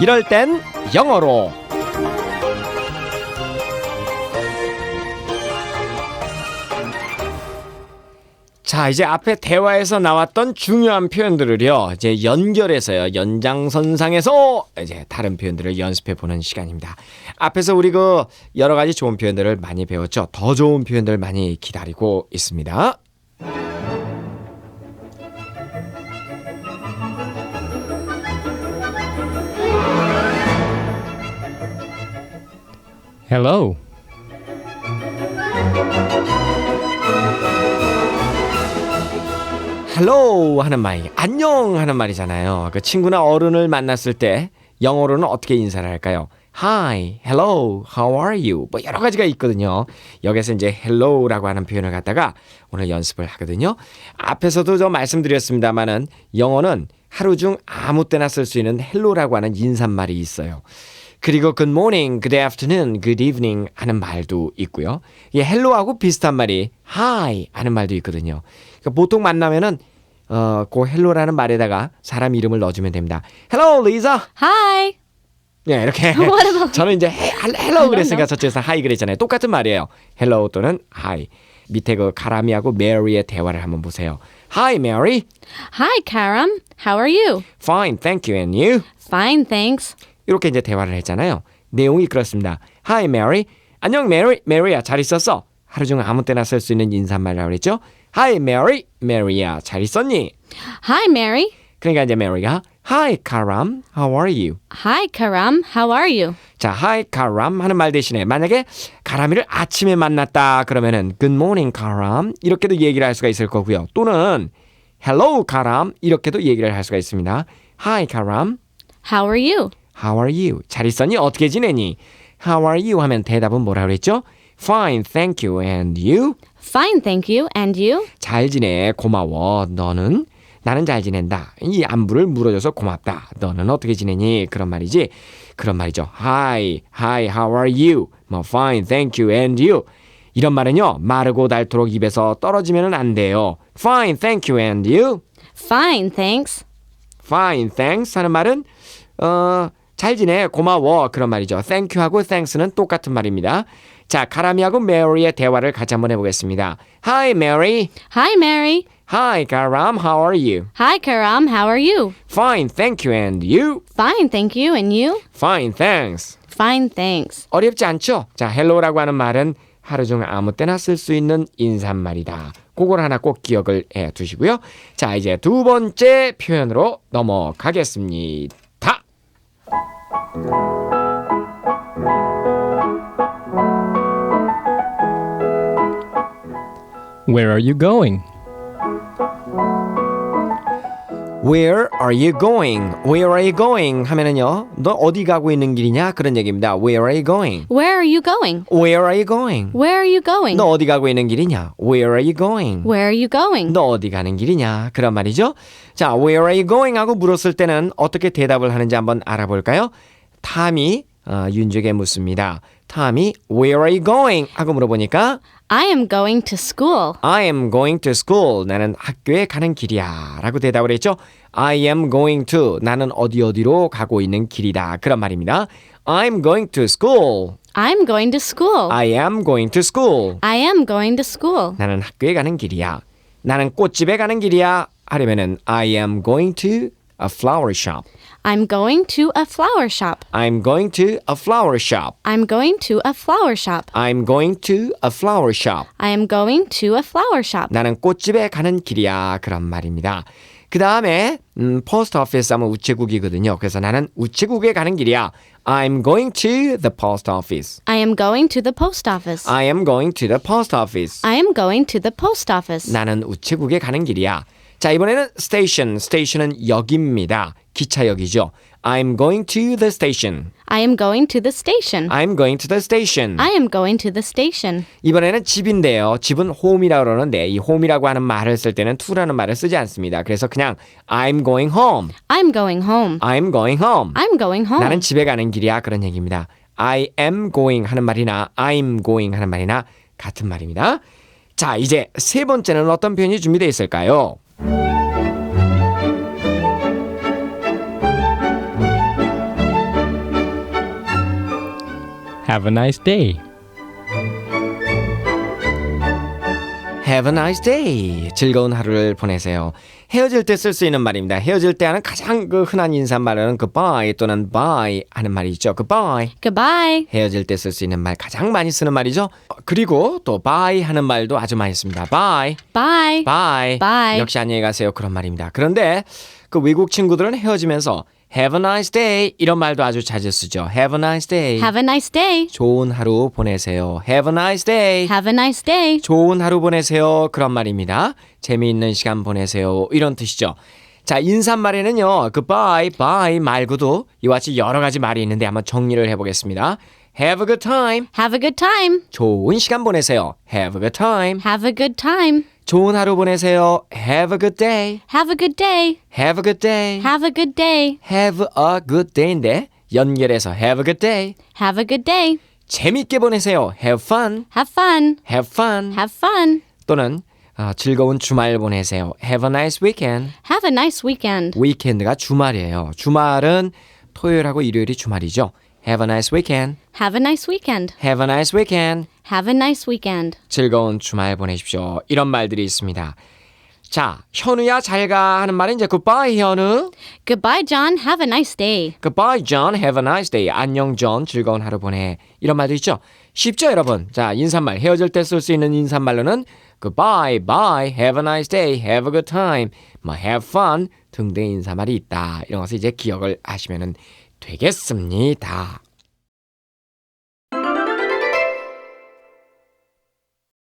이럴 땐 영어로. 자, 이제 앞에 대화에서 나왔던 중요한 표현들을요, 이제 연결해서요, 연장선상에서 이제 다른 표현들을 연습해 보는 시간입니다. 앞에서 우리 그 여러 가지 좋은 표현들을 많이 배웠죠. 더 좋은 표현들 많이 기다리고 있습니다. Hello. hello 하는 말, 안녕 하는 말이잖아요. 그 친구나 어른을 만났을 때 영어로는 어떻게 인사를 할까요? Hi, hello, how are you? 뭐 여러 가지가 있거든요. 여기서 이제 hello라고 하는 표현을 갖다가 오늘 연습을 하거든요. 앞에서도 저 말씀드렸습니다만은 영어는 하루 중 아무 때나 쓸 수 있는 hello라고 하는 인사말이 있어요. 그리고 good morning, good afternoon, good evening 하는 말도 있고요. 이 hello하고 비슷한 말이 hi 하는 말도 있거든요. 그러니까 보통 만나면은 어, 그 hello라는 말에다가 사람 이름을 넣어주면 됩니다. Hello, Lisa. Hi. 네, 이렇게. 저는 이제 해- hello 그랬으니까 저쪽에서 hi 그랬잖아요. 똑같은 말이에요. hello 또는 hi. 밑에 그 가람이하고 메리의 대화를 한번 보세요. Hi, Mary. Hi, Karam. How are you? Fine, thank you. And you? Fine, thanks. 이렇게 이제 대화를 했잖아요. 내용이 그렇습니다. Hi, Mary. 안녕, Mary. Mary야, 잘 있었어? 하루 중 아무 때나 쓸 수 있는 인사말이라고 그랬죠? Hi, Mary. Mary야, 잘 있었니? Hi, Mary. 그러니까 이제 Mary가 Hi, Karam. How are you? Hi, Karam. How are you? 자, Hi, Karam 하는 말 대신에 만약에 가람이를 아침에 만났다 그러면은 Good morning, Karam 이렇게도 얘기를 할 수가 있을 거고요. 또는 Hello, Karam 이렇게도 얘기를 할 수가 있습니다. Hi, Karam. How are you? How are you? 잘 있었니? 어떻게 지내니? How are you? 하면 대답은 뭐라 그랬죠? Fine, thank you. And you? Fine, thank you. And you? 잘 지내. 고마워. 너는? 나는 잘 지낸다. 이 안부를 물어줘서 고맙다. 너는 어떻게 지내니? 그런 말이지. 그런 말이죠. Hi, hi, how are you? 뭐 fine, thank you. And you? 이런 말은요. 마르고 닳도록 입에서 떨어지면 안 돼요. Fine, thank you. And you? Fine, thanks. Fine, thanks 하는 말은 어, 잘 지내, 고마워 그런 말이죠. Thank you하고 thanks는 똑같은 말입니다. 자, 가람이하고 메리의 대화를 같이 한번 해보겠습니다. Hi, Mary. Hi, Mary. Hi, Karam. How are you? Hi, Karam. How are you? Fine, thank you. And you? Fine, thank you. And you? Fine, thanks. Fine, thanks. 어렵지 않죠? 자, hello라고 하는 말은 하루 중 아무 때나 쓸 수 있는 인사말이다. 그걸 하나 꼭 기억을 해 두시고요. 자, 이제 두 번째 표현으로 넘어가겠습니다. Where are you going? Where are you going? Where are you going? 하면은요. 너 어디 가고 있는 길이냐? 그런 얘기입니다. Where are you going? Where are you going? Where are you going? Where are you going? 너 어디 가고 있는 길이냐? Where are you going? Where are you going? 너 어디 가는 길이냐? 그런 말이죠. 자, where are you going? 하고 물었을 때는 어떻게 대답을 하는지 한번 알아볼까요? 탐이 어, 윤주에게 묻습니다. 탐이 where are you going? 하고 물어보니까 I am going to school. I am going to school. 나는 학교에 가는 길이야. 라고 대답을 했죠. I am going to. 나는 어디 어디로 가고 있는 길이다. 그런 말입니다. I'm going to school. I'm going to school. I am going to school. I am going to school. 나는 학교에 가는 길이야. 나는 꽃집에 가는 길이야. 하려면은 I am going to a flower shop. I'm going to a flower shop. I'm going to a flower shop. I'm going to a flower shop. I'm going to a flower shop. I am going to a flower shop. 나는 꽃집에 가는 길이야. 그런 말입니다. 그 다음에 음, post office 하면 우체국이거든요. 그래서 나는 우체국에 가는 길이야. I'm going to the post office. I am going to the post office. I am going to the post office. I am going to the post office. 나는 우체국에 가는 길이야. 자, 이번에는 station. station은 역입니다. 기차역이죠. I'm going to the station. I am going to the station. I'm going to the station. I am going to the station. 이번에는 집인데요. 집은 home이라고 그러는데 이 home이라고 하는 말을 쓸 때는 to라는 말을 쓰지 않습니다. 그래서 그냥 I'm going home. I'm going home. I'm going home. I'm going home. 나는 집에 가는 길이야. 그런 얘기입니다. I am going 하는 말이나 I'm going 하는 말이나 같은 말입니다. 자, 이제 세 번째는 어떤 표현이 준비되어 있을까요? Have a nice day. Have a nice day. 즐거운 하루를 보내세요. 헤어질 때 쓸 수 있는 말입니다. 헤어질 때 하는 가장 그 흔한 인사말은 goodbye 또는 bye 하는 말이 있죠. goodbye. Goodbye. 헤어질 때 쓸 수 있는 말 가장 많이 쓰는 말이죠. 그리고 또 bye 하는 말도 아주 많이 씁니다. bye. Bye. bye. Bye. 역시 안녕히 가세요. 그런 말입니다. 그런데 그 외국 친구들은 헤어지면서 have a nice day 이런 말도 아주 자주 쓰죠. have a nice day. Have a nice day. 좋은 하루 보내세요. have a nice day. Have a nice day. 좋은 하루 보내세요. 그런 말입니다. 재미있는 시간 보내세요. 이런 뜻이죠. 자, 인사말에는요. goodbye, bye 말고도 이와 같이 여러 가지 말이 있는데 한번 정리를 해 보겠습니다. have a good time. Have a good time. 좋은 시간 보내세요. have a good time. Have a good time. 좋은 하루 보내세요. have a good day. Have a good day. have a good day. Have a good day. have a good day인데 연결해서 have a good day. Have a good day. 재밌게 보내세요. have fun. Have fun. have fun. Have fun. 또는 아, 즐거운 주말 보내세요. have a nice weekend. Have a nice weekend. 위켄드가 주말이에요. 주말은 토요일하고 일요일이 주말이죠. Have a nice weekend. Have a nice weekend. Have a nice weekend. Have a nice weekend. 즐거운 주말 보내십시오. 이런 말들이 있습니다. 자, 현우야 잘 가 하는 말은 이제 goodbye 현우. Goodbye, John. Have a nice day. Goodbye John. Have a nice day. 안녕 존. 즐거운 하루 보내. 이런 말도 있죠. 쉽죠, 여러분. 자, 인사말 헤어질 때 쓸 수 있는 인사말로는 goodbye, bye, have a nice day, have a good time, 뭐 have fun 등등 인사말이 있다. 이런 것을 이제 기억을 하시면 되겠습니다.